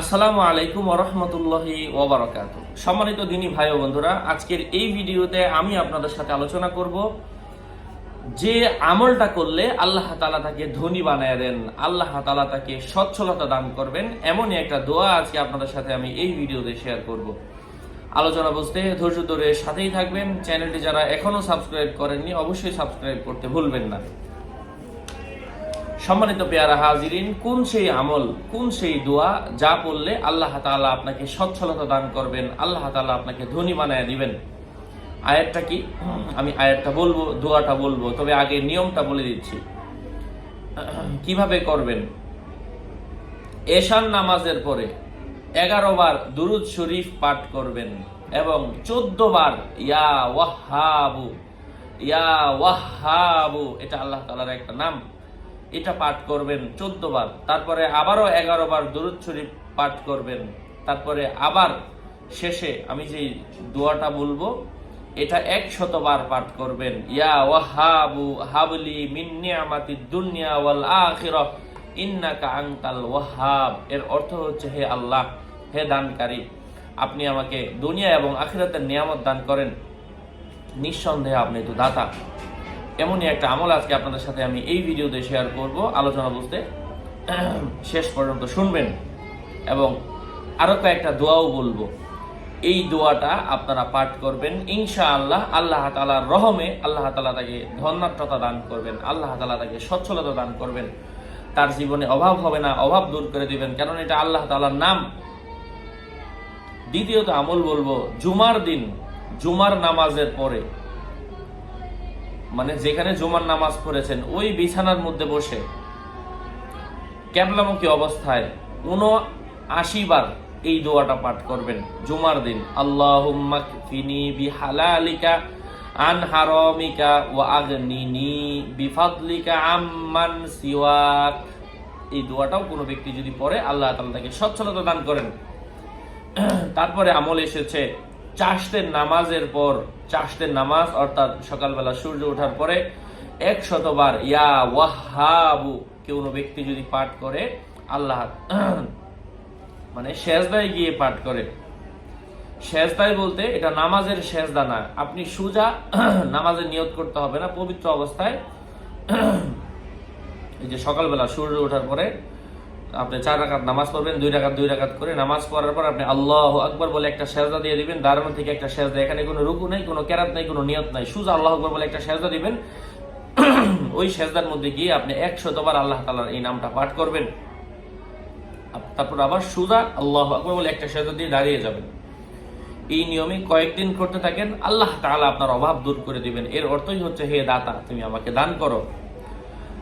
আসসালামু আলাইকুম ওরহমতুল্লাহি ওবরাকাত সম্মানিত দিনী ভাই ও বন্ধুরা, আজকের এই ভিডিওতে আমি আপনাদের সাথে আলোচনা করব যে আমলটা করলে আল্লাহ তালা তাকে ধনী বানায় দেন, আল্লাহ তালা তাকে সচ্ছলতা দান করবেন, এমনই একটা দোয়া আজকে আপনাদের সাথে আমি এই ভিডিওতে শেয়ার করব। আলোচনা বুঝতে, ধৈর্য ধরে সাথেই থাকবেন। চ্যানেলটি যারা এখনও সাবস্ক্রাইব করেননি, অবশ্যই সাবস্ক্রাইব করতে ভুলবেন না। সম্মানিত পেয়ারা হাজিরিন, কোন সেই আমল, কোন সেই দোয়া যা পড়লে আল্লাহ তাআলা আপনাকে সচ্ছলতা দান করবেন, আল্লাহ তাআলা আপনাকে ধনী বানায় দিবেন? আয়াতটা কি? আমি আয়াতটা বলব, দোয়াটা বলব, তবে আগে নিয়মটা বলে দিচ্ছি। কীভাবে করবেন? এশান নামাজের পরে এগারো বার দুরুদ শরীফ পাঠ করবেন এবং চোদ্দ বার ইয়া ওয়াহাবু ইয়া ওয়াহাবু এটা আল্লাহ তাআলার একটা নাম। এটা পাঠ করবেন চোদ্দ বার। তারপরে আবারও এগারো বার দরুদ শরীফ পাঠ করবেন। তারপরে আবার শেষে আমি যে দোয়াটা বলব, এটা একশত বার পাঠ করবেন। ইয়া ওয়াহাবু হাবলি মিন নিয়ামাতি দুনিয়া ওয়াল আখিরাহ ইন্নাকা আনতাল ওয়াহাব। এর অর্থ হচ্ছে, হে আল্লাহ, হে দানকারী, আপনি আমাকে দুনিয়া এবং আখিরাতের নিয়ামত দান করেন। নিঃসন্দেহে আপনি তো দাতা। এমনই একটা আমল আজকে আপনাদের সাথে আমি এই ভিডিওতে শেয়ার করব। আলোচনা বুঝতে শেষ পর্যন্ত শুনবেন। এবং আরও কয়েকটা দোয়াও বলব। এই দোয়াটা আপনারা পাঠ করবেন। ইনশা আল্লাহ আল্লাহ তালার রহমে আল্লাহ তালা তাকে ধন্যাত্মতা দান করবেন। আল্লাহ তালা তাকে সচ্ছলতা দান করবেন। তার জীবনে অভাব হবে না, অভাব দূর করে দিবেন। কারণ এটা আল্লাহ তালার নাম। দ্বিতীয়ত আমল বলব, জুমার দিন, জুমার নামাজের পরে মানে যেখানে জুমার নামাজ পড়েছেন, ওই বিছানার মধ্যে বসে। ক্যাবলামুখী অবস্থায় উনো আশি বার এই দোয়াটা পাঠ করবেন। জুমার দিন আল্লাহ বিহালালিকা আন হারমিকা ও আগনিনি বিফাদলিকা আম্মান সিওয়াক। এই দোয়াটাও কোনো ব্যক্তি যদি পড়ে, আল্লাহ তাআলা তাকে সচ্ছলতা দান করেন। তারপরে আমল এসেছে চাষতের নামাজের পর চাষতের নামাজ, অর্থাৎ সকালবেলা সূর্য ওঠার পরে এক শতবার, ইয়া ওয়াহাবু, কেউ ব্যক্তি যদি পাঠ করে, আল্লাহ মানে শেষদায় গিয়ে পাঠ করে। শেষদায় বলতে এটা নামাজের শেষদা না। আপনি সুজা নামাজের নিয়ত করতে হবে না, পবিত্র অবস্থায়। এই যে সকালবেলা সূর্য ওঠার পরে আপনি চার রাকাত নামাজ পড়বেন, দুই রাকাত দুই রাকাত করে নামাজ পড়ার পর আপনি আল্লাহ আকবর বলে একটা সেজদা দিয়ে দিবেন। দাঁড়ানো থেকে একটা সেজদা। এখানে কোনো রুকু নাই, কোনো কেরাত নাই, কোনো নিয়ত নাই। সুজা আল্লাহ আকবর বলে একটা সেজদা দিবেন। ওই সেজদার মধ্যে গিয়ে আপনি একশতবার আল্লাহ তালার এই নামটা পাঠ করবেন। তারপর আবার সুজা আল্লাহ আকবর বলে একটা সেজদা দিয়ে দাঁড়িয়ে যাবেন। এই নিয়মে কয়েকদিন করতে থাকেন, আল্লাহ তাআলা আপনার অভাব দূর করে দিবেন। এর অর্থই হচ্ছে, হে দাতা, তুমি আমাকে দান করো।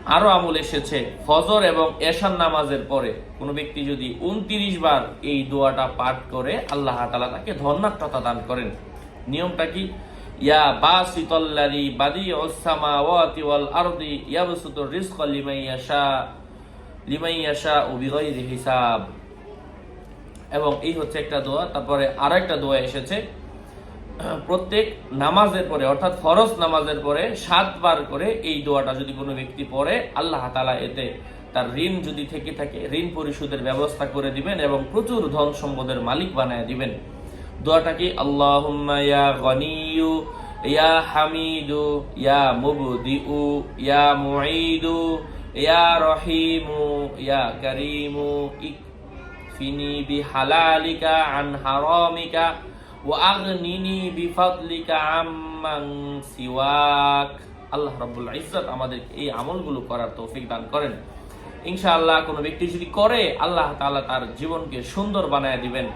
আরও আমল এসেছে, ফজর এবং এশান নামাজের পরে। কোনো ব্যক্তি যদি উনত্রিশ বার এই দোয়াটা পাঠ করে, আল্লাহ তালা তাকে ধন্যাত্মতা দান করেন। নিয়মটা কি? ইয়া বাসিতাল্লাযী বাদিউস সামাওয়াতি ওয়াল আরদি ইয়াবসুতুর রিজকা লিমান ইয়াশা লিমান ইয়াশা বিগয়রি হিসাব। এবং এই হচ্ছে একটা দোয়া, তারপরে আরও একটা দোয়া এসেছে প্রত্যেক নামাজের পরে, অর্থাৎ ফরজ নামাজের পরে সাতবার করে এই দোয়াটা যদি কোনো ব্যক্তি পড়ে, আল্লাহ তালা এতে তার ঋণ যদি থেকে থাকে, ঋণ পরিশোধের ব্যবস্থা করে দিবেন এবং প্রচুর ধন সম্পদের মালিক বানায় দিবেন। দোয়াটা কি? আল্লাহ ইয়া ইয়া হামিদু, ইয়া ইয়া ইয়া রহিমু, ইয়া আন হারামিকা ওয়া আগনিনি বিফাদলিকা আম্মান সিওয়াক। আল্লাহ রাব্বুল ইজ্জত আমাদের এই আমলগুলো করার তৌফিক দান করেন। ইনশাআল্লাহ কোনো ব্যক্তি যদি করে, আল্লাহ তাআলা তার জীবনকে সুন্দর বানায় দিবেন।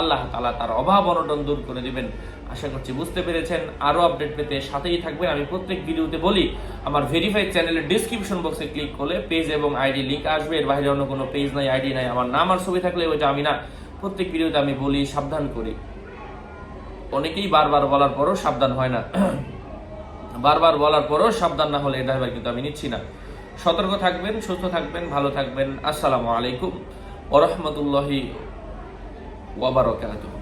আল্লাহ তাআলা তার অভাব অনটন দূর করে দিবেন। আশা করছি বুঝতে পেরেছেন। আরও আপডেট পেতে সাথেই থাকবেন। আমি প্রত্যেক ভিডিওতে বলি, আমার ভেরিফাইড চ্যানেলের ডিসক্রিপশন বক্সে ক্লিক করলে পেজ এবং আইডি লিংক আসবে। এর বাইরে অন্য কোনো পেজ নাই আইডি নাই, আমার নাম আর ছবি থাকলে ওইটা আমি না। প্রত্যেক ভিডিওতে আমি বলি, সাবধান করি। অনেকেই বারবার বলার পরও সাবধান হয় না। বারবার বলার পরও সাবধান না হলে এটা এবার কিন্তু আমি নিচ্ছি না। সতর্ক থাকবেন, সুস্থ থাকবেন, ভালো থাকবেন। আসসালামু আলাইকুম ওরহমতুল্লাহি ওয়াবারকাতুহ